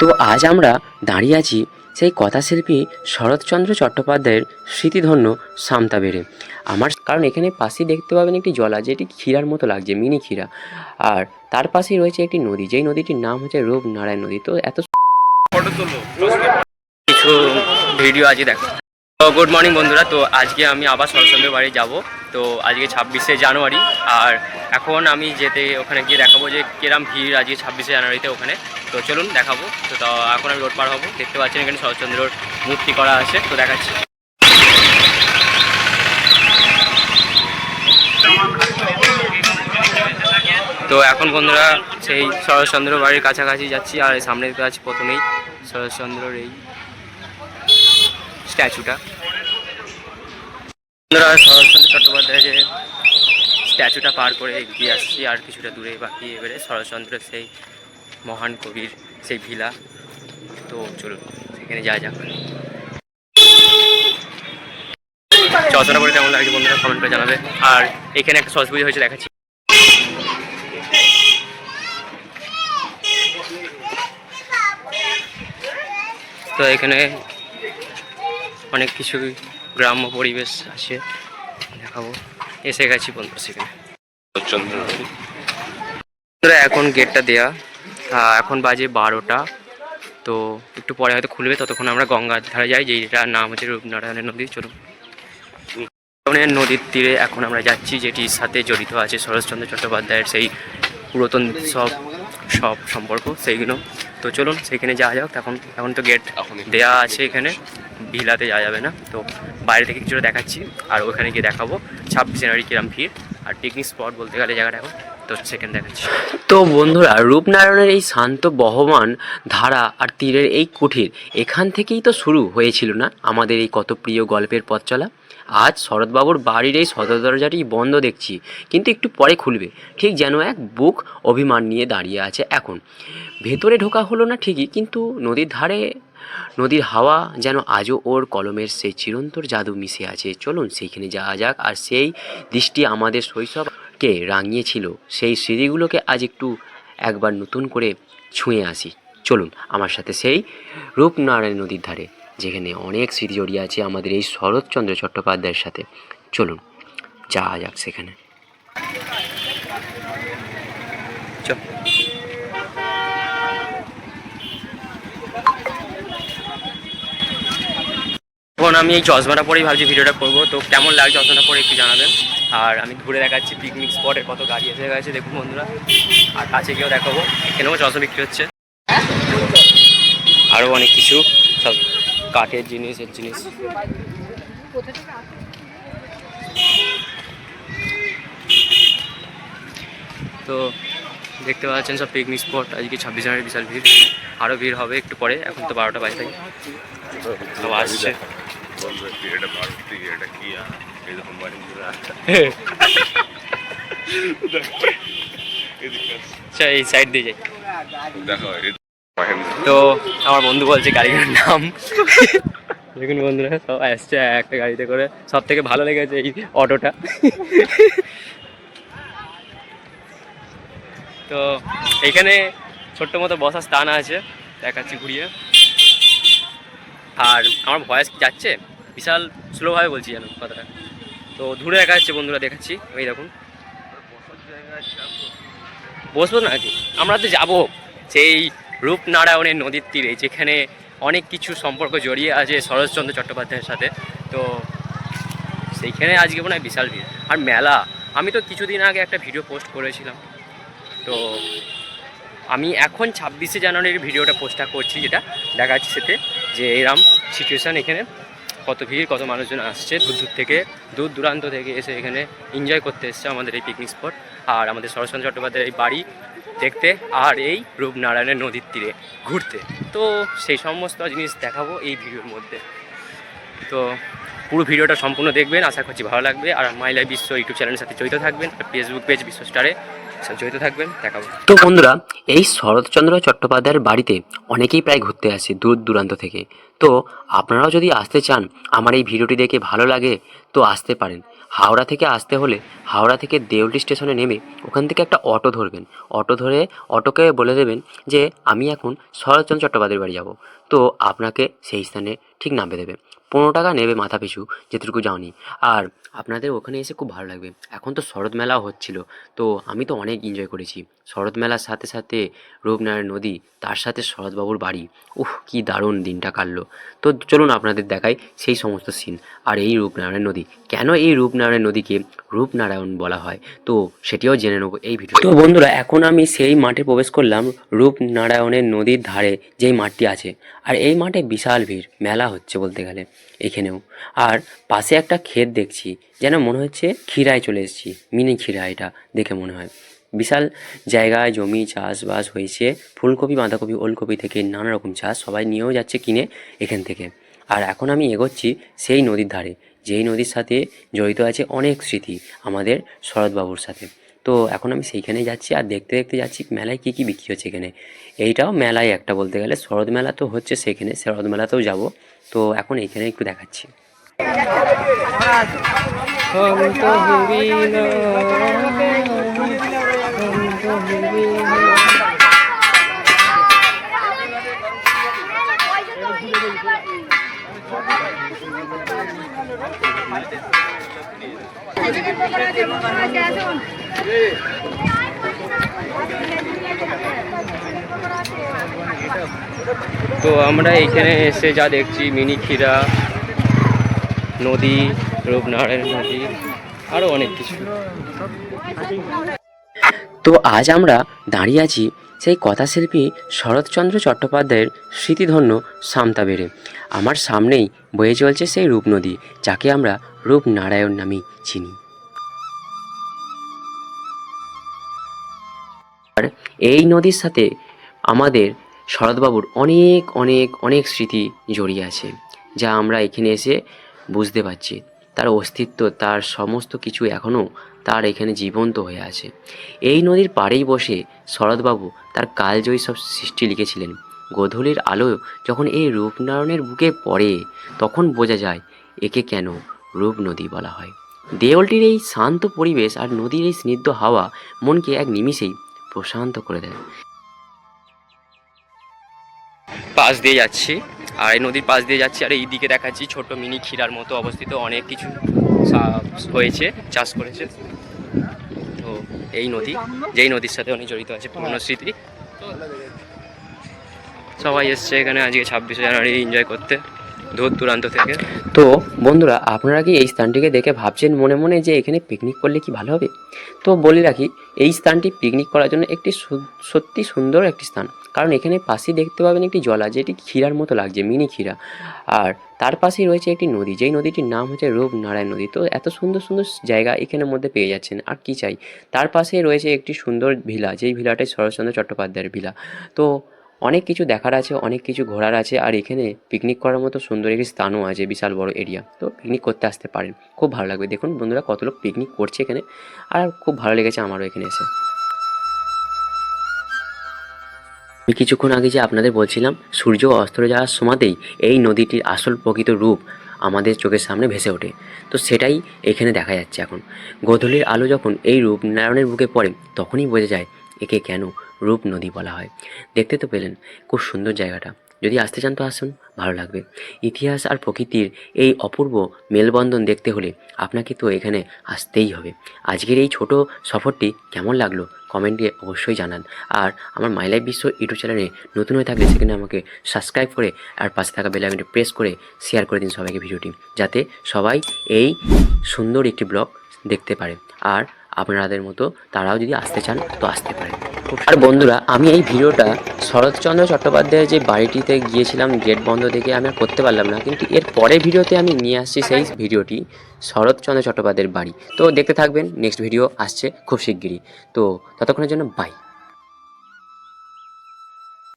তো আজ আমরা দাঁড়িয়ে আছি সেই কথাশিল্পী শরৎচন্দ্র চট্টোপাধ্যায়ের স্মৃতিধন্য সামতা বেড়ে আমার কারণ এখানে পাশেই দেখতে পাবেন একটি জলা, যেটি ক্ষীরার মতো লাগছে, মিনি ক্ষীরা। আর তার পাশেই রয়েছে একটি নদী, যেই নদীটির নাম হচ্ছে রূপনারায়ণ নদী। তো এত কিছু ভিডিও আজই দেখো গুড মর্নিং বন্ধুরা। তো আজকে আমি আবার শরৎচন্দ্র বাড়ি যাব। তো আজকে ছাব্বিশে জানুয়ারি। আর এখন আমি যেতে ওখানে গিয়ে দেখাবো যে কিরম ভিড় আজকে ছাব্বিশে জানুয়ারিতে ওখানে। তো চলুন দেখাবো। তো এখন আমি রোড পার হব। দেখতে পাচ্ছেন এখানে শরৎচন্দ্রর মূর্তি করা আছে। তো দেখাচ্ছি। তো এখন বন্ধুরা সেই শরৎচন্দ্র বাড়ির কাছাকাছি যাচ্ছি। আর এই সামনে দেখতে পাচ্ছি প্রথমেই শরৎচন্দ্রর এই স্ট্যাচুটা। বন্ধুরা শরৎচন্দ্র চট্টোপাধ্যায় যে স্ট্যাচুটা পার করে এগিয়ে আসছি, আর কিছুটা দূরে বাকি এবারে শরৎচন্দ্রের সেই মহান কবির সেই ভিলা। তো চলুন, সেখানে যাওয়া যাক। চশমাটা পরে কেমন লাগছে বন্ধুরা, কমেন্ট করে জানাবে। আর এখানে একটা সরস্বতী পুজো হয়েছে, দেখাচ্ছি। তো এখানে অনেক কিছু গ্রাম্য পরিবেশ আছে দেখাবো। এসে গেছি বন্ধু সেখানে। বন্ধুরা, এখন গেটটা দেয়া। এখন বাজে বারোটা। তো একটু পরে হয়তো খুলবে ততক্ষণ আমরা গঙ্গার ধারে যাই যেটার নাম হচ্ছে রূপনারায়ণের নদী। চলুন। নদীর তীরে এখন আমরা যাচ্ছি যেটির সাথে জড়িত আছে শরৎচন্দ্র চট্টোপাধ্যায়ের সেই পুরাতন সব সব সম্পর্ক সেইগুলো। তো চলুন সেখানে যাওয়া যাক। এখন এখন তো গেট দেয়া আছে এখানে। ভিলাতে যাওয়া যাবে না। তো বাইরে থেকে কিছুটা দেখাচ্ছি আর ওখানে গিয়ে দেখাবো। ছাব্বিশ জানুয়ারি কিরম ভিড়। আর পিকনিক স্পট বলতে গেলে জায়গাটা এখন। তো সেখানে দেখাচ্ছি। তো বন্ধুরা, রূপনারায়ণের এই শান্ত বহমান ধারা আর তীরের এই কুঠির এখান থেকেই তো শুরু হয়েছিল না আমাদের এই কত প্রিয় গল্পের পথ চলা। আজ শরৎবাবুর বাড়ির এই সদর দরজাটি বন্ধ দেখছি, কিন্তু একটু পরে খুলবে। ঠিক যেন এক বুক অভিমান নিয়ে দাঁড়িয়ে আছে এখন। ভেতরে ঢোকা হলো না ঠিকই, কিন্তু নদীর ধারে নদীর হাওয়া যেন আজও ওর কলমের সেই চিরন্তর জাদু মিশে আছে। চলুন সেইখানে যাওয়া যাক, আর সেই দৃষ্টি আমাদের শৈশবকে রাঙিয়েছিল। সেই স্মৃতিগুলোকে আজ একটু একবার নতুন করে ছুঁয়ে আসি। চলুন, আমার সাথে সেই রূপনারায়ণ নদীর ধারে, যেখানে অনেক স্মৃতি জড়িয়ে আছে আমাদের এই শরৎচন্দ্র চট্টোপাধ্যায়ের সাথে। চলুন, যাওয়া যাক সেখানে। চল। এখন আমি এই চশমাটা পরেই ভাবছি ভিডিওটা করব। তো কেমন লাগছে চশমাটা পরে একটু জানাবেন। আর আমি ঘুরে দেখাচ্ছি পিকনিক স্পটে কত গাড়ি এসে গেছে। দেখুন বন্ধুরা, আর কাছে গিয়েও দেখাবো। এখানেও চশমা বিক্রি হচ্ছে। আরও অনেক কিছু, সব কাঠের জিনিস, এর জিনিস। তো দেখতে পাচ্ছেন সব পিকনিক স্পট আজকে ছাব্বিশ জানুয়ারি, বিশাল ভিড়। আরও ভিড় হবে একটু পরে, এখন তো বারোটা বাজে থাকে সব আচ্ছা এই সাইড দিয়ে যাই। তো আমার বন্ধু বলছে গাড়িটার নাম। দেখুন বন্ধুরা, সব আসছে একটা গাড়িতে করে। সব থেকে ভালো লেগেছে এই অটোটা। তো এখানে ছোট্ট মতো বসার স্থান আছে, দেখাচ্ছি ঘুরিয়ে। আর আমার ভয়েস যাচ্ছে? বিশাল স্লোভাবে বলছি যেন কথাটা। তো দূরে দেখা যাচ্ছে বন্ধুরা, দেখাচ্ছি। এই দেখুন। বসবো নাকি আমরা তো যাব সেই রূপনারায়ণের নদীর তীরে, যেখানে অনেক কিছু সম্পর্ক জড়িয়ে আছে শরৎচন্দ্র চট্টোপাধ্যায়ের সাথে। তো সেইখানে আজকে মনে হয় বিশাল ভিড়। আর মেলা, আমি তো কিছুদিন আগে একটা ভিডিও পোস্ট করেছিলাম। তো আমি এখন ছাব্বিশে জানুয়ারির ভিডিওটা পোস্টটা করছি, যেটা দেখা যাচ্ছে সেতে যে এরম সিচুয়েশান এখানে কত ভিড় কত মানুষজন আসছে দূর দূর থেকে, দূর দূরান্ত থেকে এসে এখানে এনজয় করতে এসছে আমাদের এই পিকনিক স্পট আর আমাদের শরৎচন্দ্র চট্টোপাধ্যায়ের এই বাড়ি দেখতে আর এই রূপনারায়ণের নদীর তীরে ঘুরতে। তো সেই সমস্ত জিনিস দেখাবো এই ভিডিওর মধ্যে। তো পুরো ভিডিওটা সম্পূর্ণ দেখবেন, আশা করছি ভালো লাগবে। আর মাই লাইফ বিশ্ব ইউটিউব চ্যানেলের সাথে জড়িত থাকবেন আর ফেসবুক পেজ বিশ্ব স্টারে জড়িত থাকবেন, দেখাবো। তো বন্ধুরা, এই শরৎচন্দ্র চট্টোপাধ্যায়ের বাড়িতে অনেকেই প্রায় ঘুরতে আসে দূর দূরান্ত থেকে। তো আপনারাও যদি আসতে চান, আমার এই ভিডিওটি দেখে ভালো লাগে, তো আসতে পারেন। হাওড়া থেকে আসতে হলে হাওড়া থেকে দেউলটি স্টেশনে নেমে ওখান থেকে একটা অটো ধরবেন। অটো ধরে অটোকে বলে দেবেন যে, আমি এখন শরৎচন্দ্র চট্টোপাধ্যায়ের বাড়ি যাব। তো আপনাকে সেই স্থানে ঠিক নামবে দেবে। পনেরো টাকা নেবে মাথা পিছু যেটুকু যাওনি। আর আপনাদের ওখানে এসে খুব ভালো লাগবে। এখন তো শরৎ মেলাও হচ্ছিল, তো আমি তো অনেক এনজয় করেছি। শরৎ মেলার সাথে সাথে রূপনারায়ণ নদী, তার সাথে শরৎবাবুর বাড়ি। উহ কি দারুণ দিনটা কাটলো। তো চলুন আপনাদের দেখাই সেই সমস্ত সিন। আর এই রূপনারায়ণ নদী, কেন এই রূপনারায়ণ নদীকে রূপনারায়ণ বলা হয়? তো সেটিও জেনে নেব এই ভিডিও তো বন্ধুরা, এখন আমি সেই মাঠে প্রবেশ করলাম রূপনারায়ণের নদীর ধারে যেই মাঠটি আছে। আর এই মাঠে বিশাল ভিড়, মেলা হচ্ছে বলতে গেলে এখানেও। আর পাশে একটা ক্ষেত দেখছি, যেন মনে হচ্ছে ক্ষীরায় চলে এসেছি। মিনি ক্ষীরা এটা, দেখে মনে হয়। বিশাল জায়গায় জমি চাষবাস হয়েছে। ফুলকপি, বাঁধাকপি, ওলকপি থেকে নানা রকম চাষ সবাই নিয়েও যাচ্ছে কিনে এখান থেকে। আর এখন আমি এগোচ্ছি সেই নদীর ধারে, যেই নদীর সাথে জড়িত আছে অনেক স্মৃতি আমাদের শরৎবাবুর সাথে। তো এখন আমি সেইখানেই যাচ্ছি আর দেখতে দেখতে যাচ্ছি মেলায় কী কী বিক্রি হচ্ছে এখানে। এইটাও মেলায় একটা বলতে গেলে, শরৎ মেলা তো হচ্ছে সেখানে, শরৎ মেলাতেও যাব। তো এখন এইখানে একটু দেখাচ্ছি। তো আমরা এইখানে এসে যা দেখছি, মিনি ক্ষীরা, নদী, রূপনারায়ণ নদী আরও অনেক কিছু। তো আজ আমরা দাঁড়িয়ে আছি সেই কথাশিল্পী শরৎচন্দ্র চট্টোপাধ্যায়ের স্মৃতিধন্য সামতা বেড়ে আমার সামনেই বয়ে চলছে সেই রূপনদী, যাকে আমরা রূপনারায়ণ নামেই চিনি। আর এই নদীর সাথে আমাদের শরৎবাবুর অনেক অনেক অনেক স্মৃতি জড়িয়ে আছে, যা আমরা এখানে এসে বুঝতে পারছি। তার অস্তিত্ব, তার সমস্ত কিছু এখনও তার এখানে জীবন্ত হয়ে আছে। এই নদীর পাড়েই বসে শরৎবাবু তার কালজয়ী সব সৃষ্টি লিখেছিলেন। গোধূলির আলো যখন এই রূপনারায়ণের বুকে পড়ে, তখন বোঝা যায় একে কেন রূপ নদী বলা হয়। দেওলটির এই শান্ত পরিবেশ আর নদীর এই স্নিগ্ধ হাওয়া মনকে এক নিমিষেই প্রশান্ত করে দেয়। পাশ দিয়ে যাচ্ছি, আর এই নদীর পাশ দিয়ে যাচ্ছি, আর এই দিকে দেখাচ্ছি ছোট মিনি ক্ষীরার মতো অবস্থিত, অনেক কিছু হয়েছে, চাষ করেছে। তো এই নদী, যেই নদীর সাথে অনেক জড়িত আছে, পুরনো স্মৃতি। সবাই এসছে এখানে আজকে ছাব্বিশে জানুয়ারি এনজয় করতে, দূর দূরান্ত থেকে। তো বন্ধুরা, আপনারা কি এই স্থানটিকে দেখে ভাবছেন মনে মনে যে এখানে পিকনিক করলে কি ভালো হবে? তো বলে রাখি, এই স্থানটি পিকনিক করার জন্য একটি সত্যি সুন্দর একটি স্থান। কারণ এখানে পাশেই দেখতে পাবেন একটি জলা, যেটি ক্ষীরার মতো লাগছে, মিনি ক্ষীরা। আর তার পাশেই রয়েছে একটি নদী, যেই নদীটির নাম হচ্ছে রূপনারায়ণ নদী। তো এত সুন্দর সুন্দর জায়গা এখানের মধ্যে পেয়ে যাচ্ছেন, আর কি চাই? তার পাশেই রয়েছে একটি সুন্দর ভিলা, যেই ভিলাটাই শরৎচন্দ্র চট্টোপাধ্যায়ের ভিলা। তো অনেক কিছু দেখার আছে, অনেক কিছু ঘোরার আছে, আর এখানে পিকনিক করার মতো সুন্দর একটি স্থানও আছে, বিশাল বড় এরিয়া তো পিকনিক করতে আসতে পারেন, খুব ভালো লাগবে। দেখুন বন্ধুরা কত লোক পিকনিক করছে এখানে, আর খুব ভালো লেগেছে আমারও এখানে এসে। আমি কিছুক্ষণ আগে যে আপনাদের বলছিলাম, সূর্য অস্ত যাওয়ার সময়তেই এই নদীটির আসল প্রকৃত রূপ আমাদের চোখের সামনে ভেসে ওঠে। তো সেটাই এখানে দেখা যাচ্ছে এখন। গোধূলির আলো যখন এই রূপ নারায়ণের বুকে পড়ে, তখনই বোঝা যায় একে কেন রূপ নদী বলা হয়। দেখতে তো পেলেন, খুব সুন্দর জায়গাটা। যদি আসতে চান তো আসুন, ভালো লাগবে। ইতিহাস আর প্রকৃতির এই অপূর্ব মেলবন্ধন দেখতে হলে আপনাকে তো এখানে আসতেই হবে। আজকের এই ছোট সফরটি কেমন লাগল কমেন্টে অবশ্যই জানান। আর আমার মাই লাইফ বিশ্ব ইউটিউব চ্যানেলে নতুন হয়ে থাকলে সেখানে আমাকে সাবস্ক্রাইব করে আর পাশে থাকা বেল আইকনটি প্রেস করে শেয়ার করে দিন সবাইকে ভিডিওটি, যাতে সবাই এই সুন্দর একটি ব্লগ দেখতে পারে। আর আপনাদের মতো তারাও যদি আসতে চান, তো আসতে পারেন আর বন্ধুরা, আমি এই ভিডিওটা শরৎচন্দ্র চট্টোপাধ্যায়ের যে বাড়িটিতে গিয়েছিলাম গেট বন্ধ দেখে আমি আর করতে পারলাম না, কিন্তু এর পরের ভিডিওতে আমি নিয়ে আসছি সেই ভিডিওটি, শরৎচন্দ্র চট্টোপাধ্যায়ের বাড়ি। তো দেখতে থাকবেন, নেক্সট ভিডিও আসছে খুব শিগগিরই। তো ততক্ষণের জন্য বাই